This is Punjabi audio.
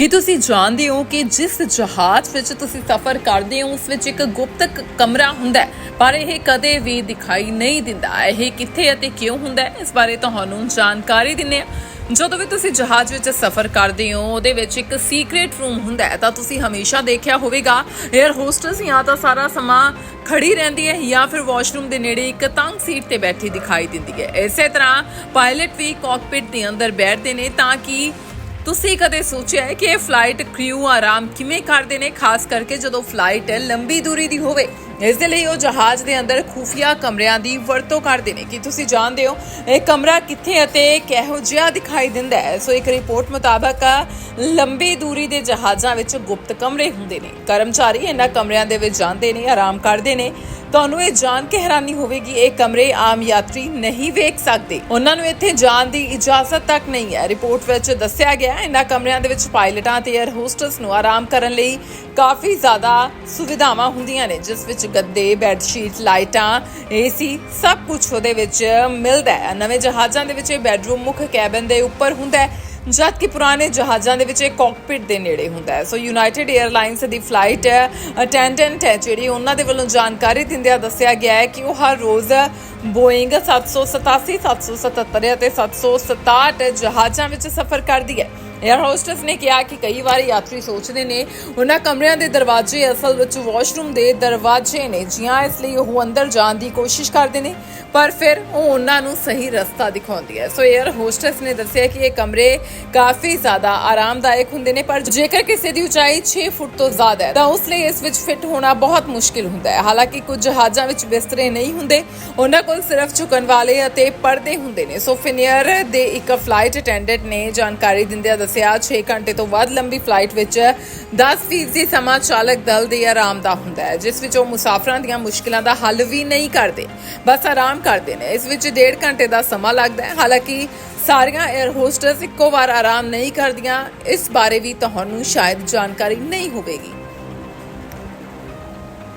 ਕੀ ਤੁਸੀਂ ਜਾਣਦੇ ਹੋ ਕਿ ਜਿਸ ਜਹਾਜ਼ ਵਿੱਚ ਤੁਸੀਂ ਸਫ਼ਰ ਕਰਦੇ ਹੋ, ਉਸ ਵਿੱਚ ਇੱਕ ਗੁਪਤ ਕਮਰਾ ਹੁੰਦਾ ਹੈ? ਪਰ ਇਹ ਕਦੇ ਵੀ ਦਿਖਾਈ ਨਹੀਂ ਦਿੰਦਾ। ਇਹ ਕਿੱਥੇ ਅਤੇ ਕਿਉਂ ਹੁੰਦਾ ਹੈ? ਇਸ ਬਾਰੇ ਤੁਹਾਨੂੰ ਜਾਣਕਾਰੀ ਦਿੰਨੇ ਆ ਜਦੋਂ ਵੀ ਤੁਸੀਂ ਜਹਾਜ਼ ਵਿੱਚ ਸਫ਼ਰ ਕਰਦੇ ਹੋ, ਉਹਦੇ ਵਿੱਚ ਇੱਕ ਸੀਕ੍ਰੀਟ ਰੂਮ ਹੁੰਦਾ ਹੈ, ਤਾਂ ਤੁਸੀਂ ਹਮੇਸ਼ਾ ਦੇਖਿਆ ਹੋਵੇਗਾ 에ਅਰ ਹੋਸਟਸ ਜਾਂ ਤਾਂ ਸਾਰਾ ਸਮਾਂ ਖੜੀ ਰਹਿੰਦੀ ਹੈ ਜਾਂ ਫਿਰ ਵਾਸ਼ਰੂਮ ਦੇ ਨੇੜੇ ਇੱਕ ਤੰਗ ਸੀਟ ਤੇ ਬੈਠੀ ਦਿਖਾਈ ਦਿੰਦੀ ਹੈ। ਇਸੇ ਤਰ੍ਹਾਂ ਪਾਇਲਟ ਵੀ ਕਾਕਪਿਟ ਦੇ ਅੰਦਰ ਬੈਠਦੇ ਨੇ ਤਾਂ ਕਿ ਤੁਸੀਂ ਕਦੇ ਸੋਚਿਆ ਹੈ ਕਿ ਇਹ ਫਲਾਈਟ ਕ੍ਰਿਊ ਆਰਾਮ ਕਿਵੇਂ ਕਰਦੇ ਨੇ, ਖਾਸ ਕਰਕੇ ਜਦੋਂ ਫਲਾਈਟ ਲੰਬੀ ਦੂਰੀ ਦੀ ਹੋਵੇ? ਇਸ ਦੇ ਲਈ ਉਹ ਜਹਾਜ਼ ਦੇ ਅੰਦਰ ਖੂਫੀਆ ਕਮਰਿਆਂ ਦੀ ਵਰਤੋਂ ਕਰਦੇ ਨੇ। ਕਿ ਤੁਸੀਂ ਜਾਣਦੇ ਹੋ ਇਹ ਕਮਰਾ ਕਿੱਥੇ ਅਤੇ ਕਿਹੋ ਜਿਹਾ ਦਿਖਾਈ ਦਿੰਦਾ ਹੈ? ਸੋ ਇੱਕ ਰਿਪੋਰਟ ਮੁਤਾਬਕ, ਲੰਬੀ ਦੂਰੀ ਦੇ ਜਹਾਜ਼ਾਂ ਵਿੱਚ ਗੁਪਤ ਕਮਰੇ ਹੁੰਦੇ ਨੇ। ਕਰਮਚਾਰੀ ਇਹਨਾਂ ਕਮਰਿਆਂ ਦੇ ਵਿੱਚ ਜਾਂਦੇ ਨੇ, ਆਰਾਮ ਕਰਦੇ ਨੇ। ਤੁਹਾਨੂੰ ਇਹ ਜਾਣ ਕੇ ਹੈਰਾਨੀ ਹੋਵੇਗੀ, ਇਹ ਕਮਰੇ ਆਮ ਯਾਤਰੀ ਨਹੀਂ ਵੇਖ ਸਕਦੇ। ਉਹਨਾਂ ਨੂੰ ਇੱਥੇ ਜਾਣ ਦੀ ਇਜਾਜ਼ਤ ਤੱਕ ਨਹੀਂ ਹੈ। ਰਿਪੋਰਟ ਵਿੱਚ ਦੱਸਿਆ ਗਿਆ ਇਹਨਾਂ ਕਮਰਿਆਂ ਦੇ ਵਿੱਚ ਪਾਇਲਟਾਂ ਤੇ 에ਅਰ ਹੋਸਟਸ ਨੂੰ ਆਰਾਮ ਕਰਨ ਲਈ ਕਾਫੀ ਜ਼ਿਆਦਾ ਸੁਵਿਧਾਵਾਂ ਹੁੰਦੀਆਂ ਨੇ, ਜਿਸ ਵਿੱਚ ਗੱਦੇ ਬੈੱਡ ਸ਼ੀਟ ਲਾਈਟਾਂ ਏਸੀ ਸਭ ਕੁਝ ਉਹਦੇ ਵਿੱਚ ਮਿਲਦਾ ਹੈ। ਨਵੇਂ ਜਹਾਜ਼ਾਂ ਦੇ ਵਿੱਚ ਇਹ ਬੈੱਡਰੂਮ ਮੁੱਖ ਕੈਬਨ ਦੇ ਉੱਪਰ ਹੁੰਦਾ ਹੈ। ਜਦ ਕਿ ਪੁਰਾਣੇ ਜਹਾਜ਼ਾਂ ਦੇ ਵਿੱਚ ਇਹ ਕਾਕਪਿਟ ਦੇ ਨੇੜੇ ਹੁੰਦਾ ਹੈ। ਸੋ ਯੂਨਾਈਟਿਡ 에ਅਰਲਾਈਨਸ ਦੀ ਫਲਾਈਟ ਅਟੈਂਡੈਂਟ ਹੈ ਜਿਹੜੀ, ਉਹਨਾਂ ਦੇ ਵੱਲੋਂ ਜਾਣਕਾਰੀ ਦਿੰਦਿਆਂ ਦੱਸਿਆ ਗਿਆ ਹੈ ਕਿ ਉਹ ਹਰ ਰੋਜ਼ ਬੋਇੰਗ 787 777 ਅਤੇ 767 ਜਹਾਜ਼ਾਂ ਵਿੱਚ ਸਫ਼ਰ ਕਰਦੀ ਹੈ। 에ਅਰ ਹੋਸਟਸ ਨੇ ਕਿਹਾ ਕਿ ਕਈ ਵਾਰ ਯਾਤਰੀ ਸੋਚਦੇ ਨੇ, ਉਹਨਾਂ ਕਮਰਿਆਂ ਦੇ ਦਰਵਾਜ਼ੇ ਅਸਲ ਵਿੱਚ ਵਾਸ਼ਰੂਮ ਦੇ ਦਰਵਾਜ਼ੇ ਨੇ, ਜਿਹਾਂ ਇਸ ਲਈ ਉਹ ਅੰਦਰ ਜਾਣ ਦੀ ਕੋਸ਼ਿਸ਼ ਕਰਦੇ ਨੇ, ਪਰ ਫਿਰ ਉਹ ਉਹਨਾਂ ਨੂੰ ਸਹੀ ਰਸਤਾ ਦਿਖਾਉਂਦੀ ਹੈ। ਸੋ ਏਅਰ ਹੋਸਟਸ ਨੇ ਦੱਸਿਆ ਕਿ ਇਹ ਕਮਰੇ ਕਾਫੀ ਜ਼ਿਆਦਾ ਆਰਾਮਦਾਇਕ ਹੁੰਦੇ ਨੇ, ਪਰ ਜੇਕਰ ਕਿਸੇ ਦੀ ਉਚਾਈ 6 ਫੁੱਟ ਤੋਂ ਜ਼ਿਆਦਾ ਹੈ, ਤਾਂ ਉਸ ਲਈ ਇਸ ਵਿੱਚ ਫਿੱਟ ਹੋਣਾ ਬਹੁਤ ਮੁਸ਼ਕਿਲ ਹੁੰਦਾ ਹੈ। ਹਾਲਾਂਕਿ ਕੁਝ ਜਹਾਜ਼ਾਂ ਵਿੱਚ ਬਿਸਤਰੇ ਨਹੀਂ ਹੁੰਦੇ, ਉਹਨਾਂ ਕੋਲ ਸਿਰਫ ਝੁਕਣ ਵਾਲੇ ਅਤੇ ਪਰਦੇ ਹੁੰਦੇ ਨੇ। ਸੋ ਫਿਨੀਅਰ ਦੇ ਇੱਕ ਫਲਾਈਟ ਅਟੈਂਡੈਂਟ ਨੇ ਜਾਣਕਾਰੀ ਦਿੰਦਿਆਂ ਦੱਸਿਆ 6 ਘੰਟੇ ਤੋਂ ਵੱਧ ਲੰਬੀ ਫਲਾਈਟ ਵਿੱਚ 10% ਸਮਾਂ ਚਾਲਕ ਦਲ ਦੇ ਆਰਾਮ ਦਾ ਹੁੰਦਾ ਹੈ, ਜਿਸ ਵਿੱਚ ਉਹ ਮੁਸਾਫਰਾਂ ਦੀਆਂ ਮੁਸ਼ਕਲਾਂ ਦਾ ਹੱਲ ਵੀ ਨਹੀਂ ਕਰਦੇ, ਬਸ ਆਰਾਮ ਕਰਦੇ ਨੇ। ਇਸ ਵਿੱਚ 1.5 ਘੰਟੇ ਦਾ ਸਮਾਂ ਲੱਗਦਾ ਹੈ। ਹਾਲਾਂਕਿ ਸਾਰੀਆਂ 에ਅਰ ਹੋਸਟਸ ਇੱਕੋ ਵਾਰ ਆਰਾਮ ਨਹੀਂ ਕਰਦੀਆਂ, ਇਸ ਬਾਰੇ ਵੀ ਤੁਹਾਨੂੰ ਸ਼ਾਇਦ ਜਾਣਕਾਰੀ ਨਹੀਂ ਹੋਵੇਗੀ।